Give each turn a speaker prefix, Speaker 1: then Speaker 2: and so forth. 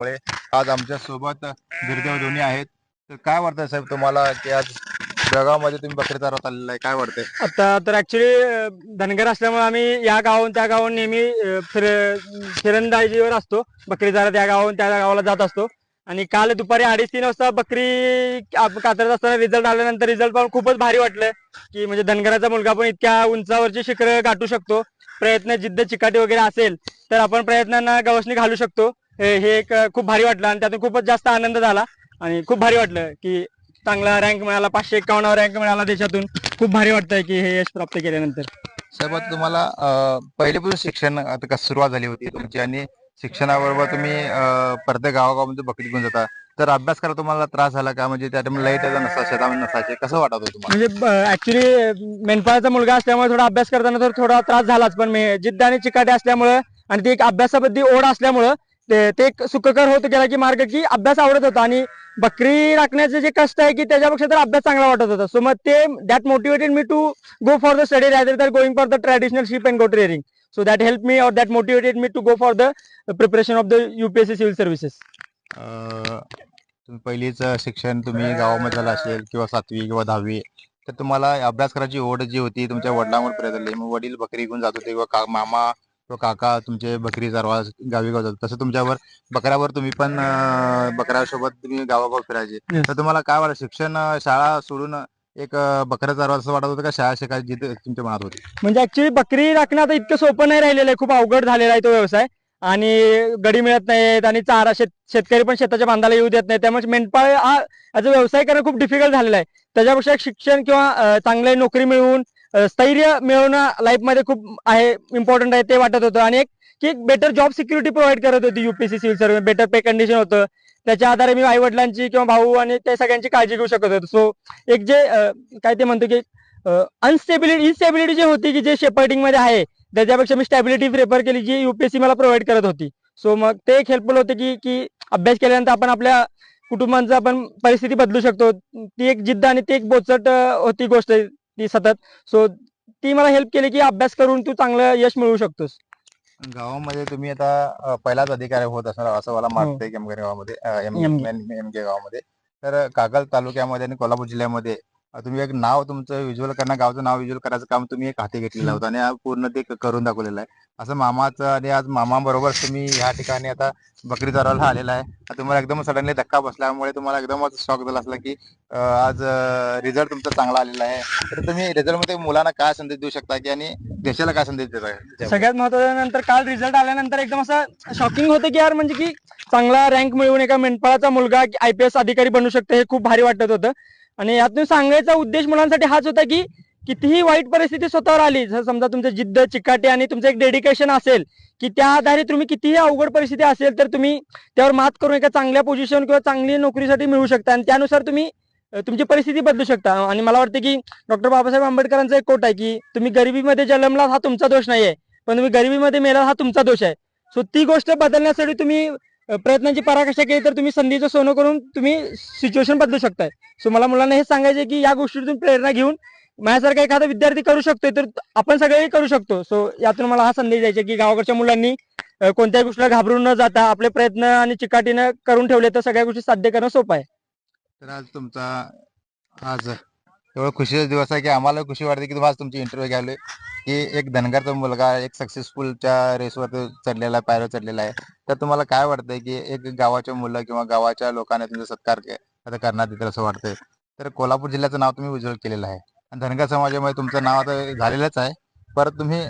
Speaker 1: मुळे आज आमच्यासोबत बिरदेव धोनी आहेत. तर काय वाटतंय साहेब तुम्हाला की आज जळगावमध्ये तुम्ही बकरी चारवत आलेला आहे? काय वाटतंय?
Speaker 2: आता तर ऍक्च्युली धनगर असल्यामुळे आम्ही या गावाहून त्या गावाहून नेहमी फिर फिरंदाजीवर असतो. बकरी चारा त्या गावाहून त्या गावाला जात असतो. आणि काल दुपारी अडीच तीन वाजता बकरी कातरत असताना रिझल्ट आल्यानंतर रिझल्ट पाहून खूपच भारी वाटलं. की म्हणजे धनगराचा मुलगा पण इतक्या उंचावरची शिखर गाठू शकतो. प्रयत्न जिद्द चिकाटी वगैरे असेल तर आपण प्रयत्नांना गवसणी घालू शकतो. हे एक खूप भारी वाटलं आणि त्यातून खूपच जास्त आनंद झाला. आणि खूप भारी वाटलं की चांगला रँक मिळाला पाचशे एक्कावन्न रँक मिळाला देशातून. खूप भारी वाटतंय की हे यश प्राप्त केल्यानंतर.
Speaker 1: साहेब तुम्हाला पहिलेपासून शिक्षण आता सुरुवात झाली होती तुमची आणि शिक्षणाबरोबर तुम्ही अं, प्रत्येक गावागावामध्ये बकरी घेऊन जाता. तर अभ्यास करायला तुम्हाला त्रास झाला का? म्हणजे त्या टाइम लाइट नसा शेतामध्ये नसायचे. कसं वाटत होतं
Speaker 2: म्हणजे ऍक्च्युली मेंढपाळाचा मुलगा असल्यामुळे थोडा अभ्यास करताना तर थोडा त्रास झालाच. पण मे- जिद्द आणि चिकाटी असल्यामुळं आणि ती एक अभ्यासाबद्दल ओढ असल्यामुळं ते ते एक सुखकर होत गेला की मार्ग की अभ्यास आवडत होता आणि बकरी राखण्याचे जे कष्ट आहे की त्याच्यापेक्षा तर अभ्यास चांगला वाटत होता. सो मग ते that motivated me to go for the study rather than going for the traditional ship and go training so that help me और that motivated me to go for the preparation of the UPSC civil services
Speaker 1: तुम्ही पहिलीच शिक्षण तुम्ही गावामध्ये झालं असेल किंवा सातवी किंवा दहावी तर तुम्हाला अभ्यास करायची ओढ जी होती तुमच्या वडिलांवर प्रेरित झाली मग वडील बकरी घेऊन जात होते किंवा मामा किंवा काका तुमचे बकरी चारवा गावी गाव जात तसं तुमच्यावर बकऱ्यावर तुम्ही पण बकऱ्यासोबत तुम्ही गावागाव फिरायचे. तर तुम्हाला काय वाटत शिक्षण शाळा सोडून एक बकऱ्या चारवा असं वाटत होतं का शाळा शिकायची जिद्द तुमच्या मनात होती?
Speaker 2: म्हणजे ऍक्च्युली बकरी राखणं आता इतकं सोपं नाही राहिलेलं आहे. खूप अवघड झालेला आहे तो व्यवसाय. आणि गडी मिळत नाहीत आणि चारा शेत शेतकरी पण शेताच्या बांधाला येऊ देत नाही त्यामुळे मेंढपाळ हा याचा व्यवसाय करणं खूप डिफिकल्ट झालेला आहे. त्याच्यापेक्षा शिक्षण किंवा चांगली नोकरी मिळवून स्थैर्य मिळवणं लाईफमध्ये खूप आहे इम्पॉर्टंट आहे ते वाटत होतं. आणि एक की एक बेटर जॉब सिक्युरिटी प्रोव्हाइड करत होती UPSC civil service better pay condition होतं. त्याच्या आधारे मी आई वडिलांची किंवा भाऊ आणि त्या सगळ्यांची काळजी घेऊ शकत होतो. सो एक जे काय ते म्हणतो की अनस्टेबिलिटी इनस्टेबिलिटी जी होती की जे शेपर्डिंगमध्ये आहे त्याच्यापेक्षा मी स्टॅबिलिटी प्रेफर केली जी युपीएससी मला प्रोव्हाइड करत होती. सो मग ते एक हेल्पफुल होते की की अभ्यास केल्यानंतर आपण आपल्या कुटुंबांचा आपण परिस्थिती बदलू शकतो. ती एक जिद्द आणि ती एक बोचट होती गोष्ट. ती सतत. सो ती मला हेल्प केली की अभ्यास करून तू चांगलं यश मिळवू शकतोस.
Speaker 1: गावामध्ये तुम्ही आता पहिलाच अधिकारी होत असणार असं मला मागतंय केमगर गावामध्ये गावामध्ये. तर कागल तालुक्यामध्ये आणि कोल्हापूर जिल्ह्यामध्ये तुम्ही एक नाव तुमचं विज्युअल करणं गावचं नाव विज्युअल करायचं काम तुम्ही एक हाती घेतलेलं होतं आणि पूर्ण ते क- करून दाखवलेलं आहे. असं मामाचं आणि आज मामाबरोबर तुम्ही ह्या ठिकाणी आता बकरी चारायला आलेला आहे. आता तुम्हाला एकदम सडनली धक्का बसल्यामुळे तुम्हाला एकदमच शॉक झाला असला की अं, आज रिझल्ट तुमचा चांगला आलेला आहे. तर तुम्ही रिझल्टमध्ये मुलांना काय संदेश देऊ शकता की आणि देशाला काय संदेश देता
Speaker 2: सगळ्यात महत्वाचं नंतर काल रिझल्ट आल्यानंतर एकदम असं शॉकिंग होतं की यार म्हणजे की चांगला रँक मिळवून एका मेंढपाळाचा मुलगा आयपीएस अधिकारी बनू शकतो हे खूप भारी वाटत होतं. आणि यातून सांगायचा उद्देश मुलांसाठी हाच होता की कितीही वाईट परिस्थिती स्वतःवर आली जर समजा तुमचं जिद्द चिकाटी आणि तुमचं एक डेडिकेशन असेल की त्या आधारे तुम्ही कितीही अवघड परिस्थिती असेल तर तुम्ही त्यावर मात करून एका चांगल्या पोझिशन किंवा चांगली नोकरीसाठी मिळू शकता. आणि त्यानुसार तुम्ही तुमची परिस्थिती बदलू शकता. आणि मला वाटतं की डॉक्टर बाबासाहेब आंबेडकरांचा एक कोट आहे की तुम्ही गरिबीमध्ये जन्मलात हा तुमचा दोष नाहीये पण तुम्ही गरिबीमध्ये मेलात हा तुमचा दोष आहे. सो ती गोष्ट बदलण्यासाठी तुम्ही प्रयत्नांची पराकाष्ठा केली तर तुम्ही संधीचं सोनं करून तुम्ही सिच्युएशन बदलू शकताय. सो मला मुलांना हे सांगायचं की या गोष्टीतून प्रेरणा घेऊन माझ्यासारखा एखादा विद्यार्थी करू शकतोय तर आपण सगळे करू शकतो. सो यातून मला हा संदेश द्यायचा की गावाकडच्या मुलांनी कोणत्याही गोष्टीला घाबरून न जाता आपले प्रयत्न आणि चिकाटीनं करून ठेवले तर सगळ्या गोष्टी साध्य करणं सोपं आहे.
Speaker 1: तर आज तुमचा आज तेवढं खुशीचा दिवस आहे की आम्हाला खुशी वाटते की तुम्हाला आज तुमची इंटरव्ह्यू घ्यायलोय की एक धनगरचा मुलगा एक सक्सेसफुलच्या रेसवर चढलेला आहे पायऱ्या चढलेला आहे. तर तुम्हाला काय वाटतंय की एक गावाच्या मुलं किंवा गावाच्या लोकांना तुमचा सत्कार आता करण्यात येतील असं वाटतंय? तर कोल्हापूर जिल्ह्याचं नाव तुम्ही उज्ज्वल केलेलं आहे. आणि धनगर समाजामध्ये तुमचं नाव आता झालेलंच आहे. परत तुम्ही